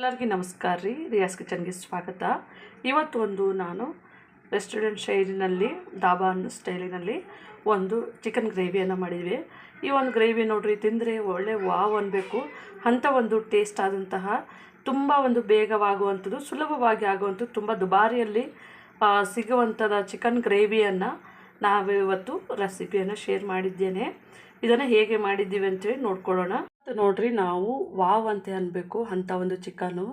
ಎಲ್ಲರಿಗೂ ನಮಸ್ಕಾರ ರೀ. ರಿಯಾಸ್ ಕಿಚನ್ಗೆ ಸ್ವಾಗತ. ಇವತ್ತು ಒಂದು ನಾನು ರೆಸ್ಟೋರೆಂಟ್ ಶೈಲಿನಲ್ಲಿ ಡಾಬಾ ಸ್ಟೈಲಿನಲ್ಲಿ ಒಂದು ಚಿಕನ್ ಗ್ರೇವಿಯನ್ನು ಮಾಡಿದ್ವಿ. ಈ ಒಂದು ಗ್ರೇವಿ ನೋಡ್ರಿ, ತಿಂದರೆ ಒಳ್ಳೆ ವಾವ್ ಅನ್ನಬೇಕು ಅಂಥ ಒಂದು ಟೇಸ್ಟ್ ಆದಂತಹ, ತುಂಬ ಒಂದು ಬೇಗವಾಗುವಂಥದ್ದು, ಸುಲಭವಾಗಿ ಆಗುವಂಥದ್ದು ತುಂಬ ದುಬಾರಿಯಲ್ಲಿ ಸಿಗುವಂಥದ ಚಿಕನ್ ಗ್ರೇವಿಯನ್ನು ನಾವು ಇವತ್ತು ರೆಸಿಪಿಯನ್ನು ಶೇರ್ ಮಾಡಿದ್ದೇನೆ. ಇದನ್ನು ಹೇಗೆ ಮಾಡಿದ್ದೀವಿ ಅಂತೇಳಿ ನೋಡ್ಕೊಳ್ಳೋಣ. ನೋಡ್ರಿ ನಾವು ವಾವ್ ಅಂತ ಅನ್ಬೇಕು ಅಂಥ ಒಂದು ಚಿಕನು.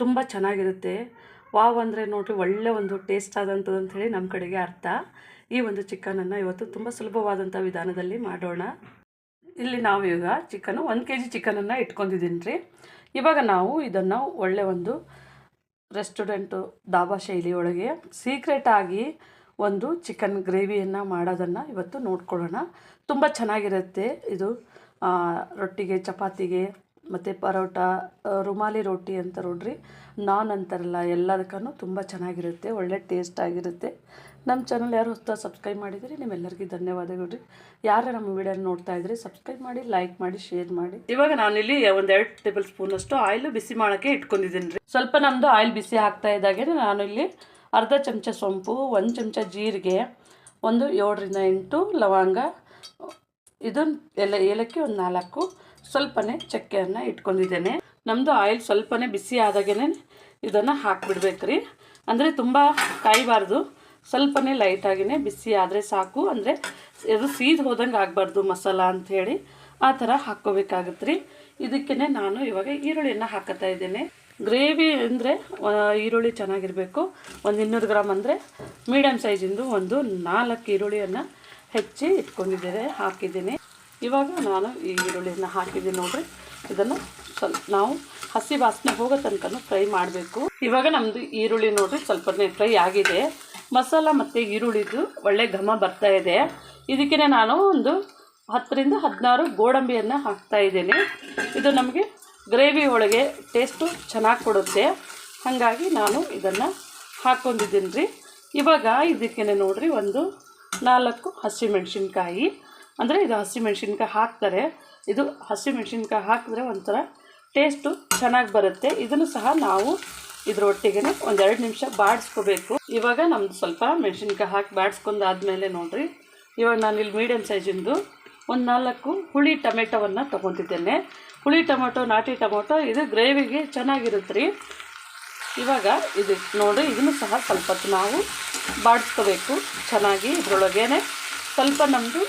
ತುಂಬ ಚೆನ್ನಾಗಿರುತ್ತೆ. ವಾವ್ ಅಂದರೆ ನೋಡ್ರಿ ಒಳ್ಳೆ ಒಂದು ಟೇಸ್ಟ್ ಆದಂಥದ್ದು ಅಂಥೇಳಿ ನಮ್ಮ ಕಡೆಗೆ ಅರ್ಥ. ಈ ಒಂದು ಚಿಕನನ್ನು ಇವತ್ತು ತುಂಬ ಸುಲಭವಾದಂಥ ವಿಧಾನದಲ್ಲಿ ಮಾಡೋಣ. ಇಲ್ಲಿ ನಾವು ಈಗ ಚಿಕನು ಒಂದು ಕೆ ಜಿ ಚಿಕನನ್ನು ಇಟ್ಕೊಂಡಿದ್ದೀನಿ ರೀ ಇವಾಗ ನಾವು ಇದನ್ನು ಒಳ್ಳೆ ಒಂದು ರೆಸ್ಟೋರೆಂಟು ಧಾಬಾ ಶೈಲಿಯೊಳಗೆ ಸೀಕ್ರೆಟಾಗಿ ಒಂದು ಚಿಕನ್ ಗ್ರೇವಿಯನ್ನು ಮಾಡೋದನ್ನು ಇವತ್ತು ನೋಡ್ಕೊಳ್ಳೋಣ. ತುಂಬ ಚೆನ್ನಾಗಿರುತ್ತೆ ಇದು. ರೊಟ್ಟಿಗೆ, ಚಪಾತಿಗೆ, ಮತ್ತು ಪರೋಟ ರುಮಾಲಿ ರೋಟಿ ಅಂತ ನೋಡ್ರಿ. ನಾನ್ ಅಂತಾರಲ್ಲ, ಎಲ್ಲದಕ್ಕೂ ತುಂಬ ಚೆನ್ನಾಗಿರುತ್ತೆ, ಒಳ್ಳೆ ಟೇಸ್ಟ್ ಆಗಿರುತ್ತೆ. ನಮ್ಮ ಚಾನಲ್ ಯಾರು ಹೊಸ ಸಬ್ಸ್ಕ್ರೈಬ್ ಮಾಡಿದಿರಿ ನಿಮ್ಮೆಲ್ಲರಿಗೂ ಧನ್ಯವಾದಗಳು. ರೀ ಯಾರು ನಮ್ಮ ವಿಡಿಯೋ ನೋಡ್ತಾ ಇದ್ರಿ ಸಬ್ಸ್ಕ್ರೈಬ್ ಮಾಡಿ ಲೈಕ್ ಮಾಡಿ ಶೇರ್ ಮಾಡಿ. ಇವಾಗ ನಾನಿಲ್ಲಿ ಒಂದೆರಡು ಟೇಬಲ್ ಸ್ಪೂನಷ್ಟು ಆಯಿಲ್ ಬಿಸಿ ಮಾಡೋಕ್ಕೆ ಇಟ್ಕೊಂಡಿದ್ದೀನಿ ರೀ. ಸ್ವಲ್ಪ ನಮ್ಮದು ಆಯಿಲ್ ಬಿಸಿ ಹಾಕ್ತಾ ಇದ್ದಾಗೆ ನಾನು ಇಲ್ಲಿ ಅರ್ಧ ಚಮಚ ಸೊಂಪು, ಒಂದು ಚಮಚ ಜೀರಿಗೆ, ಒಂದು ಏಳರಿಂದ ಎಂಟು ಲವಂಗ ಇದನ್ನು ಎಲ್ಲ ಏಲಕ್ಕಿ ಒಂದು ನಾಲ್ಕು. ಸ್ವಲ್ಪನೇ ಚಕ್ಕೆಯನ್ನು ಇಟ್ಕೊಂಡಿದ್ದೇನೆ. ನಮ್ಮದು ಆಯಿಲ್ ಸ್ವಲ್ಪನೇ ಬಿಸಿ ಆದಾಗೇ ಇದನ್ನು ಹಾಕಿಬಿಡ್ಬೇಕು ರೀ ಅಂದರೆ ತುಂಬ ಕಾಯಬಾರ್ದು. ಸ್ವಲ್ಪನೇ ಲೈಟಾಗಿನೇ ಬಿಸಿ ಆದರೆ ಸಾಕು. ಅಂದರೆ ಇದು ಸೀದ್ ಹೋದಂಗೆ ಆಗಬಾರ್ದು ಮಸಾಲ ಅಂಥೇಳಿ ಆ ಥರ ಹಾಕ್ಕೋಬೇಕಾಗತ್ತೆ ರೀ ಇದಕ್ಕೇ ನಾನು ಇವಾಗ ಈರುಳ್ಳಿಯನ್ನು ಹಾಕತ್ತಾ ಇದ್ದೇನೆ. ಗ್ರೇವಿ ಅಂದರೆ ಈರುಳ್ಳಿ ಚೆನ್ನಾಗಿರಬೇಕು. ಒಂದು ಇನ್ನೂರು ಗ್ರಾಮ್ ಅಂದರೆ ಮೀಡಿಯಮ್ ಸೈಜಿಂದು ಒಂದು ನಾಲ್ಕು ಈರುಳ್ಳಿಯನ್ನು ಹೆಚ್ಚಿ ಇಟ್ಕೊಂಡಿದ್ದೇನೆ, ಹಾಕಿದ್ದೀನಿ. ಇವಾಗ ನಾನು ಈ ಈರುಳ್ಳಿಯನ್ನು ಹಾಕಿದ್ದೀನಿ ನೋಡ್ರಿ. ಇದನ್ನು ಸ್ವಲ್ಪ ನಾವು ಹಸಿ ವಾಸನೆ ಹೋಗೋ ತನಕ ಫ್ರೈ ಮಾಡಬೇಕು. ಇವಾಗ ನಮ್ಮದು ಈರುಳ್ಳಿ ನೋಡ್ರಿ, ಸ್ವಲ್ಪನೇ ಫ್ರೈ ಆಗಿದೆ. ಮಸಾಲ ಮತ್ತು ಈರುಳ್ಳಿದು ಒಳ್ಳೆ ಘಮ ಬರ್ತಾ ಇದೆ. ಇದಕ್ಕೆ ನಾನು ಒಂದು ಹತ್ತರಿಂದ ಹದಿನಾರು ಗೋಡಂಬಿಯನ್ನು ಹಾಕ್ತಾ ಇದ್ದೀನಿ. ಇದು ನಮಗೆ ಗ್ರೇವಿ ಒಳಗೆ ಟೇಸ್ಟು ಚೆನ್ನಾಗಿ ಕೊಡುತ್ತೆ. ಹಾಗಾಗಿ ನಾನು ಇದನ್ನು ಹಾಕ್ಕೊಂಡಿದ್ದೀನಿ ರೀ ಇವಾಗ ಇದಕ್ಕೇ ನೋಡಿರಿ, ಒಂದು ನಾಲ್ಕು ಹಸಿಮೆಣ್ಸಿನ್ಕಾಯಿ. ಅಂದರೆ ಇದು ಹಸಿಮೆಣ್ಸಿನ್ಕಾಯಿ ಹಾಕ್ತಾರೆ. ಇದು ಹಸಿಮೆಣ್ಸಿನ್ಕಾಯಿ ಹಾಕಿದ್ರೆ ಒಂಥರ ಟೇಸ್ಟು ಚೆನ್ನಾಗಿ ಬರುತ್ತೆ. ಇದನ್ನು ಸಹ ನಾವು ಇದ್ರೊಟ್ಟಿಗೆ ಒಂದೆರಡು ನಿಮಿಷ ಬಾಡಿಸ್ಕೋಬೇಕು. ಇವಾಗ ನಮ್ದು ಸ್ವಲ್ಪ ಮೆಣಸಿನ್ಕಾಯಿ ಹಾಕಿ ಬಾಡಿಸ್ಕೊಂಡಾದ್ಮೇಲೆ ನೋಡಿರಿ. ಇವಾಗ ನಾನು ಇಲ್ಲಿ ಮೀಡಿಯಮ್ ಸೈಜಿಂದು ಒಂದು ನಾಲ್ಕು ಹುಳಿ ಟೊಮೆಟೊವನ್ನು ತೊಗೊತಿದ್ದೇನೆ ಹುಳಿ ಟೊಮೆಟೊ, ನಾಟಿ ಟೊಮೊಟೊ, ಇದು ಗ್ರೇವಿಗೆ ಚೆನ್ನಾಗಿರುತ್ತೆ ರೀ ಇವಾಗ ಇದು ನೋಡಿ ಇದನ್ನು ಸಹ ಸ್ವಲ್ಪ ನಾವು ಬಾಡಿಸ್ಕೋಬೇಕು. ಚೆನ್ನಾಗಿ ಇದರೊಳಗೇನೆ ಸ್ವಲ್ಪ ನಮ್ಮದು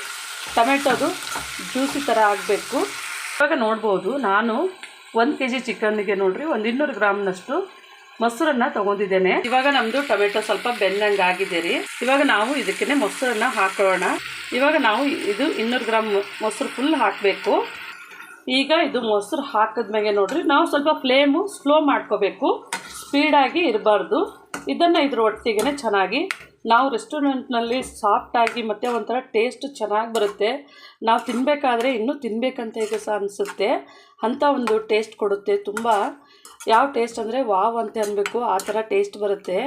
ಟೊಮೆಟೊದು ಜ್ಯೂಸಿ ಥರ ಆಗಬೇಕು. ಇವಾಗ ನೋಡ್ಬೋದು, ನಾನು ಒಂದು ಕೆ ಜಿ ಚಿಕನ್ಗೆ ನೋಡಿರಿ, ಒಂದು ಇನ್ನೂರು ಗ್ರಾಮ್ನಷ್ಟು ಮೊಸರನ್ನ ತೊಗೊಂಡಿದ್ದೇನೆ. ಇವಾಗ ನಮ್ಮದು ಟೊಮೆಟೊ ಸ್ವಲ್ಪ ಬೆಂದಂಗೆ ಆಗಿದೆ ರೀ. ಇವಾಗ ನಾವು ಇದಕ್ಕೆ ಮೊಸರನ್ನ ಹಾಕೋಣ. ಇವಾಗ ನಾವು ಇದು ಇನ್ನೂರು ಗ್ರಾಮ್ ಮೊಸರು ಫುಲ್ ಹಾಕಬೇಕು. ಈಗ ಇದು ಮೊಸರು ಹಾಕಿದ್ಮೇಲೆ ನೋಡ್ರಿ, ನಾವು ಸ್ವಲ್ಪ ಫ್ಲೇಮು ಸ್ಲೋ ಮಾಡ್ಕೋಬೇಕು. ಸ್ಪೀಡಾಗಿ ಇರಬಾರ್ದು. ಇದನ್ನು ಇದ್ರ ಒಟ್ಟಿಗೆ ಚೆನ್ನಾಗಿ ನಾವು ರೆಸ್ಟೋರೆಂಟ್ನಲ್ಲಿ ಸಾಫ್ಟಾಗಿ ಮತ್ತು ಒಂಥರ ಟೇಸ್ಟ್ ಚೆನ್ನಾಗಿ ಬರುತ್ತೆ. ನಾವು ತಿನ್ನಬೇಕಾದ್ರೆ ಇನ್ನೂ ತಿನ್ನಬೇಕಂತ ಈಗ ಸಹ ಅನಿಸುತ್ತೆ. ಅಂಥ ಒಂದು ಟೇಸ್ಟ್ ಕೊಡುತ್ತೆ. ತುಂಬ ಯಾವ ಟೇಸ್ಟ್ ಅಂದರೆ ವಾವ್ ಅಂತ ಅನ್ಬೇಕು. ಆ ಥರ ಟೇಸ್ಟ್ ಬರುತ್ತೆ.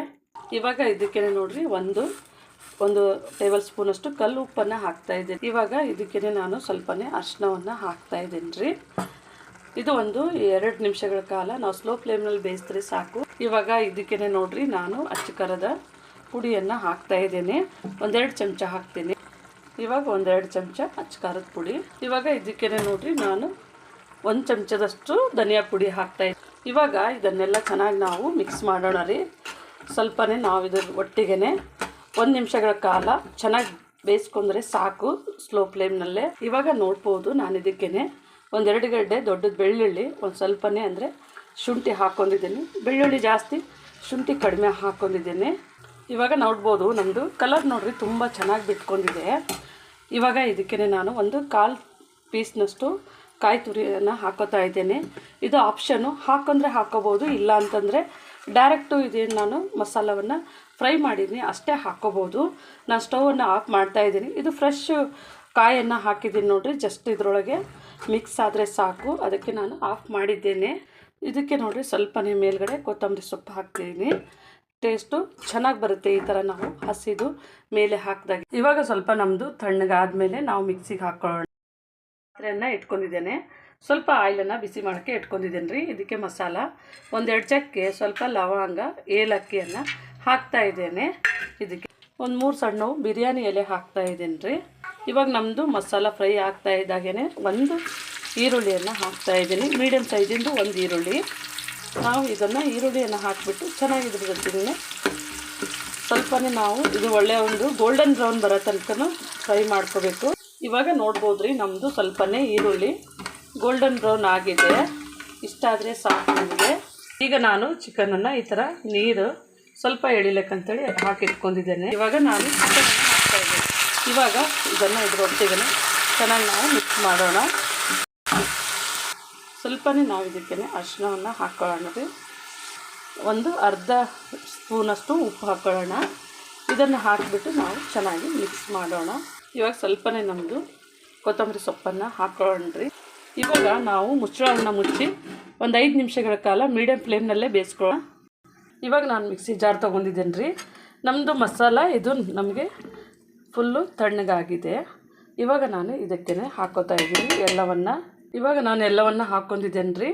ಇವಾಗ ಇದಕ್ಕೆ ನೋಡಿರಿ, ಒಂದು ಒಂದು ಟೇಬಲ್ ಸ್ಪೂನಷ್ಟು ಕಲ್ಲು ಉಪ್ಪನ್ನು ಹಾಕ್ತಾಯಿದ್ದೀನಿ ಇವಾಗ ಇದಕ್ಕೆ ನಾನು ಸ್ವಲ್ಪನೇ ಅರ್ಶಿನವನ್ನು ಹಾಕ್ತಾಯಿದ್ದೀನಿ ರೀ ಇದು ಒಂದು ಎರಡು ನಿಮಿಷಗಳ ಕಾಲ ನಾವು ಸ್ಲೋ ಫ್ಲೇಮ್ನಲ್ಲಿ ಬೇಯಿಸಿದ್ರೆ ಸಾಕು. ಇವಾಗ ಇದಕ್ಕೆ ನೋಡ್ರಿ, ನಾನು ಅಚ್ಚ ಖಾರದ ಪುಡಿಯನ್ನು ಹಾಕ್ತಾ ಇದ್ದೇನೆ. ಒಂದೆರಡು ಚಮಚ ಹಾಕ್ತೀನಿ. ಇವಾಗ ಒಂದೆರಡು ಚಮಚ ಅಚ್ಚು ಖಾರದ ಪುಡಿ. ಇವಾಗ ಇದಕ್ಕೆ ನೋಡ್ರಿ, ನಾನು ಒಂದು ಚಮಚದಷ್ಟು ಧನಿಯಾ ಪುಡಿ ಹಾಕ್ತಾ ಇವಾಗ ಇದನ್ನೆಲ್ಲ ಚೆನ್ನಾಗಿ ನಾವು ಮಿಕ್ಸ್ ಮಾಡೋಣ ರೀ. ಸ್ವಲ್ಪನೇ ನಾವು ಇದ್ರ ಒಟ್ಟಿಗೆ ಒಂದು ನಿಮಿಷಗಳ ಕಾಲ ಚೆನ್ನಾಗಿ ಬೇಯಿಸ್ಕೊಂಡ್ರೆ ಸಾಕು ಸ್ಲೋ ಫ್ಲೇಮ್ನಲ್ಲೇ ಇವಾಗ ನೋಡ್ಬೋದು ನಾನು ಇದಕ್ಕೇ ಒಂದೆರಡು ಗಡ್ಡೆ ದೊಡ್ಡದು ಬೆಳ್ಳುಳ್ಳಿ, ಒಂದು ಸ್ವಲ್ಪನೇ ಅಂದರೆ ಶುಂಠಿ ಹಾಕ್ಕೊಂಡಿದ್ದೀನಿ. ಬೆಳ್ಳುಳ್ಳಿ ಜಾಸ್ತಿ, ಶುಂಠಿ ಕಡಿಮೆ ಹಾಕ್ಕೊಂಡಿದ್ದೀನಿ. ಇವಾಗ ನೋಡ್ಬೋದು ನಮ್ಮದು ಕಲರ್ ನೋಡಿರಿ ತುಂಬ ಚೆನ್ನಾಗಿ ಬಿಟ್ಕೊಂಡಿದೆ. ಇವಾಗ ಇದಕ್ಕೆ ನಾನು ಒಂದು ಕಾಲು ಪೀಸ್ನಷ್ಟು ಕಾಯಿ ತುರಿಯನ್ನು ಹಾಕೋತಾ ಇದ್ದೇನೆ. ಇದು ಆಪ್ಷನ್ನು ಹಾಕೊಂಡ್ರೆ ಹಾಕೋಬೋದು, ಇಲ್ಲ ಅಂತಂದರೆ ಡೈರೆಕ್ಟು ಇದೇನು ನಾನು ಮಸಾಲವನ್ನು ಫ್ರೈ ಮಾಡಿದ್ದೀನಿ ಅಷ್ಟೇ ಹಾಕ್ಕೋಬೋದು ನಾನು ಸ್ಟೌವನ್ನು ಆಫ್ ಮಾಡ್ತಾ ಇದ್ದೀನಿ. ಇದು ಫ್ರೆಶ್ ಕಾಯನ್ನು ಹಾಕಿದ್ದೀನಿ ನೋಡಿರಿ, ಜಸ್ಟ್ ಇದರೊಳಗೆ. ಮಿಕ್ಸ್ ಆದರೆ ಸಾಕು. ಅದಕ್ಕೆ ನಾನು ಆಫ್ ಮಾಡಿದ್ದೇನೆ. ಇದಕ್ಕೆ ನೋಡಿರಿ ಸ್ವಲ್ಪನೇ ಮೇಲ್ಗಡೆ ಕೊತ್ತಂಬರಿ ಸೊಪ್ಪು ಹಾಕ್ತೀನಿ. ಟೇಸ್ಟು ಚೆನ್ನಾಗಿ ಬರುತ್ತೆ ಈ ಥರ ನಾವು ಹಸಿದು ಮೇಲೆ ಹಾಕಿದಾಗ. ಇವಾಗ ಸ್ವಲ್ಪ ನಮ್ಮದು ತಣ್ಣಗಾದ್ಮೇಲೆ ನಾವು ಮಿಕ್ಸಿಗೆ ಹಾಕ್ಕೊಳ್ಳೋಣ ಪಾತ್ರೆಯನ್ನು ಇಟ್ಕೊಂಡಿದ್ದೇನೆ. ಸ್ವಲ್ಪ ಆಯಿಲನ್ನು ಬಿಸಿ ಮಾಡೋಕ್ಕೆ ಇಟ್ಕೊಂಡಿದ್ದೇನೆ ರೀ ಇದಕ್ಕೆ ಮಸಾಲ, ಒಂದೆರಡು ಚಕ್ಕೆ, ಸ್ವಲ್ಪ ಲವಂಗ, ಏಲಕ್ಕಿಯನ್ನು ಹಾಕ್ತಾ ಇದ್ದೇನೆ. ಇದಕ್ಕೆ ಒಂದು ಮೂರು ಸಣ್ಣವು ಬಿರಿಯಾನಿ ಎಲೆ ಹಾಕ್ತಾ ಇದ್ದೀನಿ ರೀ ಇವಾಗ ನಮ್ಮದು ಮಸಾಲ ಫ್ರೈ ಆಗ್ತಾ ಇದ್ದಾಗೇ ಒಂದು ಈರುಳ್ಳಿಯನ್ನು ಹಾಕ್ತಾ ಇದ್ದೀನಿ. ಮೀಡಿಯಮ್ ಸೈಜಿಂದು ಒಂದು ಈರುಳ್ಳಿ. ನಾವು ಇದನ್ನು ಈರುಳ್ಳಿಯನ್ನು ಹಾಕಿಬಿಟ್ಟು ಚೆನ್ನಾಗಿ ಇದ್ರ ಜೊತೆಗೆ ಸ್ವಲ್ಪನೇ ನಾವು ಇದು ಒಳ್ಳೆಯ ಒಂದು ಗೋಲ್ಡನ್ ಬ್ರೌನ್ ಬರೋ ತನಕ ಫ್ರೈ ಮಾಡ್ಕೋಬೇಕು. ಇವಾಗ ನೋಡ್ಬೋದು ರೀ ನಮ್ಮದು ಸ್ವಲ್ಪನೇ ಈರುಳ್ಳಿ. ಗೋಲ್ಡನ್ ಬ್ರೌನ್ ಆಗಿದೆ. ಇಷ್ಟಾದರೆ ಸಾಕು ನಮಗೆ. ಈಗ ನಾನು ಚಿಕನನ್ನು ಈ ಥರ ನೀರು ಸ್ವಲ್ಪ ಎಳಿಲಕ್ಕಂತೇಳಿ ಹಾಕಿಟ್ಕೊಂಡಿದ್ದೇನೆ. ಇವಾಗ ನಾನು ಚಿಕನ್ ಇವಾಗ ಇದನ್ನು ಇದ್ರೊಟ್ಟಿಗೆ ಚೆನ್ನಾಗಿ ನಾವು ಮಿಕ್ಸ್ ಮಾಡೋಣ. ಸ್ವಲ್ಪನೇ ನಾವು ಇದಕ್ಕೆ ಅರಿಶಿನವನ್ನು ಹಾಕ್ಕೊಳ್ಳೋಣ ರೀ. ಒಂದು ಅರ್ಧ ಸ್ಪೂನಷ್ಟು ಉಪ್ಪು ಹಾಕ್ಕೊಳ್ಳೋಣ ಇದನ್ನು ಹಾಕಿಬಿಟ್ಟು ನಾವು ಚೆನ್ನಾಗಿ ಮಿಕ್ಸ್ ಮಾಡೋಣ. ಇವಾಗ ಸ್ವಲ್ಪನೇ ನಮ್ಮದು ಕೊತ್ತಂಬರಿ ಸೊಪ್ಪನ್ನು ಹಾಕ್ಕೊಳ್ಳೋಣ ರೀ. ಇವಾಗ ನಾವು ಮುಚ್ಚಳವನ್ನು ಮುಚ್ಚಿ ಒಂದು ಐದು ನಿಮಿಷಗಳ ಕಾಲ ಮೀಡಿಯಮ್ ಫ್ಲೇಮ್ನಲ್ಲೇ ಬೇಯಿಸ್ಕೊಳ್ಳೋಣ. ಇವಾಗ ನಾನು ಮಿಕ್ಸಿ ಜಾರ್ ತೊಗೊಂಡಿದ್ದೇನೆ ರೀ. ನಮ್ಮದು ಮಸಾಲ ಇದು ನಮಗೆ ಫುಲ್ಲು ತಣ್ಣಗಾಗಿದೆ. ಇವಾಗ ನಾನು ಇದಕ್ಕೆ ಹಾಕೋತಾ ಇದ್ದೀನಿ ಎಲ್ಲವನ್ನು. ಇವಾಗ ನಾನು ಎಲ್ಲವನ್ನು ಹಾಕ್ಕೊಂಡಿದ್ದೇನೆ ರೀ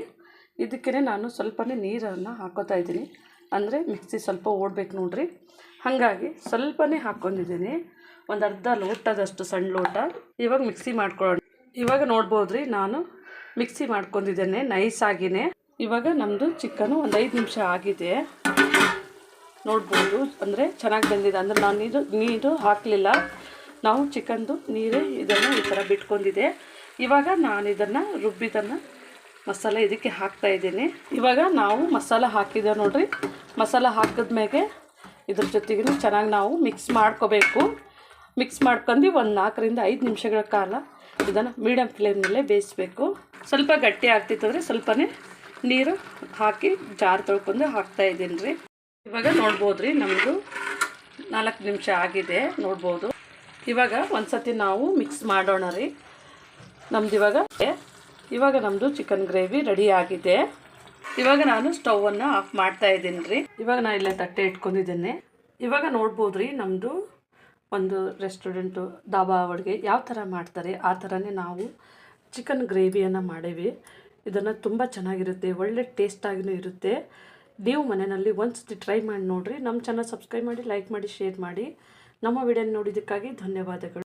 ಇದಕ್ಕೆ ನಾನು ಸ್ವಲ್ಪನೇ ನೀರನ್ನು ಹಾಕೋತಾ ಇದ್ದೀನಿ. ಅಂದರೆ ಮಿಕ್ಸಿ ಸ್ವಲ್ಪ ಓಡಬೇಕು ನೋಡ್ರಿ. ಹಾಗಾಗಿ ಸ್ವಲ್ಪನೇ ಹಾಕ್ಕೊಂಡಿದ್ದೀನಿ ಒಂದು ಅರ್ಧ ಲೋಟದಷ್ಟು ಸಣ್ಣ ಲೋಟ. ಇವಾಗ ಮಿಕ್ಸಿ ಮಾಡ್ಕೊಳ್ಳೋಣ. ಇವಾಗ ನೋಡ್ಬೋದು ರೀ ನಾನು ಮಿಕ್ಸಿ ಮಾಡ್ಕೊಂಡಿದ್ದೇನೆ ನೈಸಾಗಿನೇ. ಇವಾಗ ನಮ್ಮದು ಚಿಕನು ಒಂದು ಐದು ನಿಮಿಷ ಆಗಿದೆ. ನೋಡ್ಬೋದು. ಅಂದರೆ ಚೆನ್ನಾಗಿ ಬಂದಿದೆ. ಅಂದರೆ ನಾನು ನೀರು ನೀರು ಹಾಕಲಿಲ್ಲ. ನಾವು ಚಿಕನ್ದು ನೀರೇ ಇದನ್ನು ಈ ಥರ ಬಿಟ್ಕೊಂಡಿದೆ. ಇವಾಗ ನಾನು ಇದನ್ನು ರುಬ್ಬಿದನ್ನು ಮಸಾಲೆ ಇದಕ್ಕೆ ಹಾಕ್ತಾ ಇದ್ದೀನಿ. ಇವಾಗ ನಾವು ಮಸಾಲ ಹಾಕಿದೆ ನೋಡ್ರಿ. ಮಸಾಲ ಹಾಕಿದ್ಮೇಲೆ ಇದ್ರ ಜೊತೆಗೆ ಚೆನ್ನಾಗಿ ನಾವು ಮಿಕ್ಸ್ ಮಾಡ್ಕೋಬೇಕು. ಮಿಕ್ಸ್ ಮಾಡ್ಕೊಂಡು ಒಂದು ನಾಲ್ಕರಿಂದ ಐದು ನಿಮಿಷಗಳ ಕಾಲ ಇದನ್ನು ಮೀಡಿಯಮ್ ಫ್ಲೇಮ್ನಲ್ಲೇ ಬೇಯಿಸ್ಬೇಕು. ಸ್ವಲ್ಪ ಗಟ್ಟಿ ಆಗ್ತಿತ್ತಂದರೆ ಸ್ವಲ್ಪನೇ ನೀರು ಹಾಕಿ ಜಾರ್ ತೊಳ್ಕೊಂಡು ಹಾಕ್ತಾ ಇದ್ದೀನಿ ರೀ. ಇವಾಗ ನೋಡ್ಬೋದು ರೀ ನಮ್ಮದು ನಾಲ್ಕು ನಿಮಿಷ ಆಗಿದೆ, ನೋಡ್ಬೋದು. ಇವಾಗ ಒಂದು ಸತಿ ನಾವು ಮಿಕ್ಸ್ ಮಾಡೋಣ ರೀ. ನಮ್ದು ಇವಾಗ ಇವಾಗ ನಮ್ಮದು ಚಿಕನ್ ಗ್ರೇವಿ ರೆಡಿ ಆಗಿದೆ. ಇವಾಗ ನಾನು ಸ್ಟವನ್ನು ಆಫ್ ಮಾಡ್ತಾ ಇದ್ದೀನಿ ರೀ. ಇವಾಗ ನಾನು ಇಲ್ಲೇ ತಟ್ಟೆ ಇಟ್ಕೊಂಡಿದ್ದೇನೆ. ಇವಾಗ ನೋಡ್ಬೋದು ರೀ ನಮ್ಮದು ಒಂದು ರೆಸ್ಟೋರೆಂಟು ದಾಬಾ ಅವಳಿಗೆ ಯಾವ ಥರ ಮಾಡ್ತಾರೆ, ಆ ಥರನೇ ನಾವು ಚಿಕನ್ ಗ್ರೇವಿಯನ್ನು ಮಾಡೇವಿ. ಇದನ್ನು ತುಂಬ ಚೆನ್ನಾಗಿರುತ್ತೆ, ಒಳ್ಳೆ ಟೇಸ್ಟಾಗಿಯೂ ಇರುತ್ತೆ. ನೀವು ಮನೆಯಲ್ಲಿ ಒಂದು ಸತಿ ಟ್ರೈ ಮಾಡಿ ನೋಡಿರಿ. ನಮ್ಮ ಚಾನಲ್ ಸಬ್ಸ್ಕ್ರೈಬ್ ಮಾಡಿ ಲೈಕ್ ಮಾಡಿ ಶೇರ್ ಮಾಡಿ. ನಮ್ಮ ವಿಡಿಯೋ ನೋಡಿದ್ದಕ್ಕಾಗಿ ಧನ್ಯವಾದಗಳು.